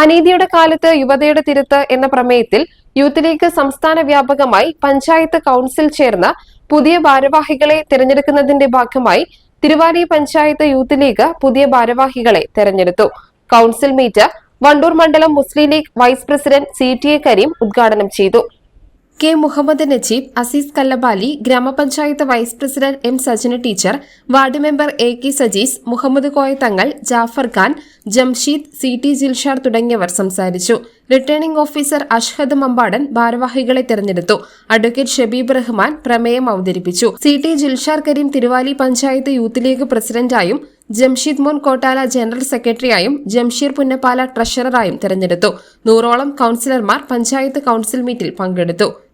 അനീതിയുടെ കാലത്ത് യുവതയുടെ തിരുത്ത് എന്ന പ്രമേയത്തിൽ യൂത്ത് ലീഗ് സംസ്ഥാന വ്യാപകമായി പഞ്ചായത്ത് കൌൺസിൽ ചേർന്ന് പുതിയ ഭാരവാഹികളെ തിരഞ്ഞെടുക്കുന്നതിന്റെ ഭാഗമായി തിരുവാലി പഞ്ചായത്ത് യൂത്ത് ലീഗ് പുതിയ ഭാരവാഹികളെ തെരഞ്ഞെടുത്തു. കൌൺസിൽ മീറ്റ് വണ്ടൂർ മണ്ഡലം Muslim League vice president C T A Kareem ഉദ്ഘാടനം ചെയ്തു. കെ മുഹമ്മദ് നജീബ് അസീസ് കല്ലബാലി ഗ്രാമപഞ്ചായത്ത് vice president M Sajana teacher ward member A K Sajees Muhammad Koya Thangal Jafar Khan Jamsheed C T Jilshar തുടങ്ങിയവർ സംസാരിച്ചു. Returning officer Ashhad Mambadan ഭാരവാഹികളെ തെരഞ്ഞെടുത്തു. Advocate Shabeeb Rahman പ്രമേയം അവതരിപ്പിച്ചു. C T Jilshar Kareem Thiruvali panchayat youth league പ്രസിഡന്റായും ജംഷീദ് മോൻ കോട്ടാല ജനറൽ സെക്രട്ടറിയായും ജംഷീർ പുന്നപ്പാല ട്രഷററായും തെരഞ്ഞെടുത്തു. നൂറോളം കൌൺസിലർമാർ പഞ്ചായത്ത് കൌൺസിൽ മീറ്റിൽ പങ്കെടുത്തു.